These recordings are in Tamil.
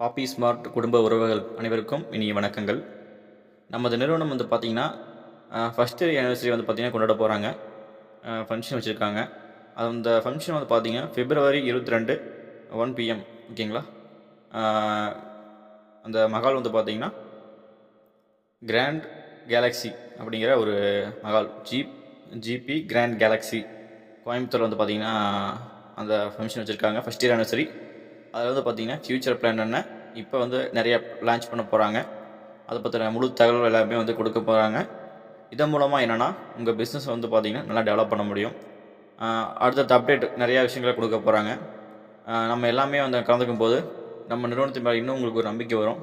பாப்பி ஸ்மார்ட் குடும்ப உறவுகள் அனைவருக்கும் இனிய வணக்கங்கள். நமது நிறுவனம் வந்து பார்த்திங்கன்னா ஃபஸ்ட் இயர் ஆனிவர்சரி வந்து பார்த்திங்கன்னா கொண்டாட போகிறாங்க ஃபங்க்ஷன் வச்சுருக்காங்க. அந்த ஃபங்க்ஷன் வந்து பார்த்திங்கன்னா ஃபிப்ரவரி இருபத்தி ரெண்டு ஒன் பிஎம் ஓகேங்களா அந்த மகால் வந்து பார்த்திங்கன்னா கிராண்ட் கேலக்ஸி அப்படிங்கிற ஒரு மகால் ஜீப் ஜிபி கிராண்ட் கேலக்ஸி கோயம்புத்தூர் வந்து பார்த்திங்கன்னா அந்த ஃபங்க்ஷன் வச்சுருக்காங்க ஃபஸ்ட் இயர் ஆனிவர்சரி அதில் வந்து பார்த்திங்கன்னா ஃப்யூச்சர் பிளான் என்ன? இப்போ வந்து நிறைய லான்ச் பண்ண போகிறாங்க அதை பற்றின முழு தகவல் எல்லாமே வந்து கொடுக்க போகிறாங்க இதன் மூலமாக என்னென்னா உங்கள் பிஸ்னஸ் வந்து பார்த்திங்கன்னா நல்லா டெவலப் பண்ண முடியும். அடுத்தடுத்த அப்டேட் நிறையா விஷயங்களை கொடுக்க போகிறாங்க நம்ம எல்லாமே வந்து கலந்துக்கும் போது நம்ம நிறுவனத்தின் மேலே இன்னும் உங்களுக்கு ஒரு நம்பிக்கை வரும்.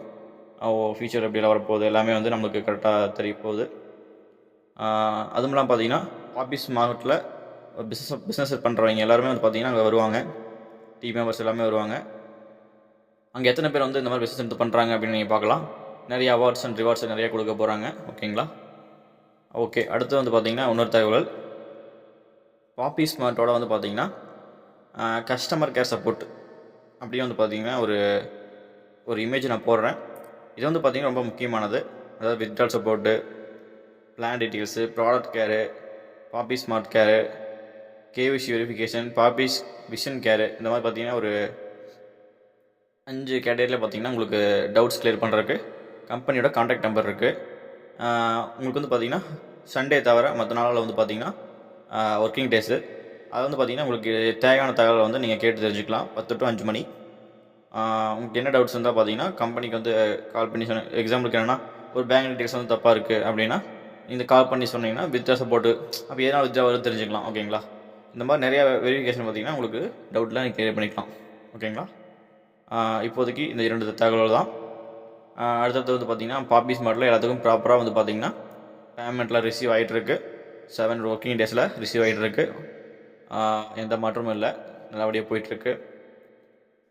ஓ ஃபியூச்சர் எப்படிலாம் வரப்போகுது? எல்லாமே வந்து நம்மளுக்கு கரெக்டாக தெரிய போகுது. அதுவும் இல்லாமல் பார்த்தீங்கன்னா ஆஃபீஸ் மார்க்கெட்டில் பிஸ்னஸ் பிஸ்னஸ் பண்ணுறவங்க எல்லாருமே வந்து பார்த்தீங்கன்னா அங்கே வருவாங்க. டீம் மெம்பர்ஸ் எல்லாமே வருவாங்க. அங்கே எத்தனை பேர் வந்து இந்த மாதிரி பிஸ்னஸ் எடுத்து பண்ணுறாங்க அப்படின்னு நீங்கள் பார்க்கலாம். நிறைய அவார்ட்ஸ் அண்ட் ரிவார்ட்ஸ் நிறைய கொடுக்க போகிறாங்க ஓகேங்களா ஓகே அடுத்து வந்து பார்த்திங்கன்னா இன்னொரு தகவல். பாப்பி ஸ்மார்ட்டோட வந்து பார்த்திங்கன்னா கஸ்டமர் கேர் சப்போர்ட் அப்படியே வந்து பார்த்தீங்கன்னா ஒரு ஒரு இமேஜ் நான் போடுறேன். இது வந்து பார்த்திங்கன்னா ரொம்ப முக்கியமானது. அதாவது withdrawal support plan details product care poppy smart care KVC verification poppies vision care இந்த மாதிரி பார்த்தீங்கன்னா ஒரு அஞ்சு கேட்டகரியில் பார்த்தீங்கன்னா உங்களுக்கு டவுட்ஸ் கிளியர் பண்ணுறதுக்கு கம்பெனியோட காண்டாக்ட் நம்பர் இருக்குது உங்களுக்கு வந்து பார்த்தீங்கன்னா சண்டே தவிர மற்ற நாளில் வந்து பார்த்தீங்கன்னா ஒர்க்கிங் டேஸு அது வந்து பார்த்தீங்கன்னா உங்களுக்கு தேவையான தகவலை வந்து நீங்கள் கேட்டு தெரிஞ்சுக்கலாம். பத்து டு அஞ்சு மணி. உங்களுக்கு என்ன டவுட்ஸ் இருந்தால் பார்த்தீங்கன்னா கம்பெனிக்கு வந்து கால் பண்ணி சொன்ன எக்ஸாம்பிளுக்கு என்னென்னா ஒரு பேங்க் டீட்டெயில்ஸ் வந்து தப்பாக இருக்குது அப்படின்னா இந்த கால் பண்ணி சொன்னீங்கன்னா வித்ரா சப்போர்ட்டு அப்போ எதனால் வித்யா வருது தெரிஞ்சுக்கலாம் ஓகேங்களா இந்த மாதிரி நிறையா வெரிஃபிகேஷன் பார்த்தீங்கன்னா உங்களுக்கு டவுட்லாம் நீங்கள் கிளியர் பண்ணிக்கலாம் ஓகேங்களா இப்போதைக்கு இந்த இரண்டு தகவல்கள் தான். அடுத்தடுத்து அடுத்தது வந்து பார்த்தீங்கன்னா பாப்பிஸ் மாடலில் எல்லாத்துக்கும் ப்ராப்பராக வந்து பார்த்திங்கன்னா பேமெண்ட்டில் ரிசீவ் ஆகிட்டுருக்கு செவன் ஒர்க்கிங் டேஸில் ரிசீவ் ஆகிட்டுருக்கு எந்த மாற்றமும் இல்லை. நல்லபடியாக போயிட்டுருக்கு.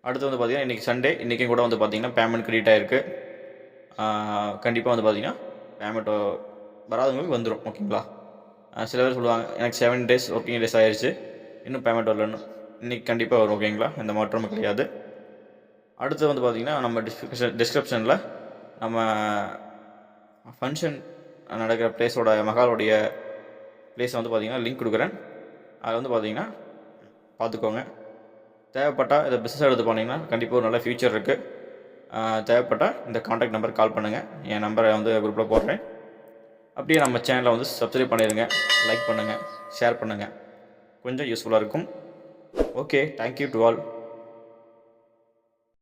அடுத்து வந்து பார்த்தீங்கன்னா இன்றைக்கி சண்டே இன்றைக்கும் கூட வந்து பார்த்தீங்கன்னா பேமெண்ட் கிரெடிட் ஆகிருக்கு கண்டிப்பாக வந்து பார்த்திங்கன்னா பேமெண்ட் வராதவங்களுக்கு வந்துடும் ஓகேங்களா சில பேர் சொல்லுவாங்க எனக்கு செவன் டேஸ் ஒர்க்கிங் டேஸ் ஆயிடுச்சு இன்னும் பேமெண்ட் வரலன்னு இன்றைக்கி கண்டிப்பாக வரும் ஓகேங்களா எந்த மாற்றமும் கிடையாது. அடுத்து வந்து பார்த்திங்கன்னா நம்ம டிஸ்கிரிப்ஷன் டிஸ்கிரிப்ஷனில் நம்ம ஃபங்க்ஷன் நடக்கிற பிளேஸோட மகாலோடைய பிளேஸை வந்து பார்த்திங்கன்னா லிங்க் கொடுக்குறேன். அதை வந்து பார்த்திங்கன்னா பார்த்துக்கோங்க. தேவைப்பட்டால் இதை பிஸ்னஸ் எடுத்து போனீங்கன்னா கண்டிப்பாக ஒரு நல்ல ஃபியூச்சர் இருக்குது தேவைப்பட்டால் இந்த காண்டாக்ட் நம்பர் கால் பண்ணுங்கள் என் நம்பரை வந்து குரூப்பில் போடுறேன். அப்படியே நம்ம சேனலை வந்து சப்ஸ்கிரைப் பண்ணிடுங்க. லைக் பண்ணுங்கள் ஷேர் பண்ணுங்கள் கொஞ்சம் யூஸ்ஃபுல்லாக இருக்கும். Okay thank you to all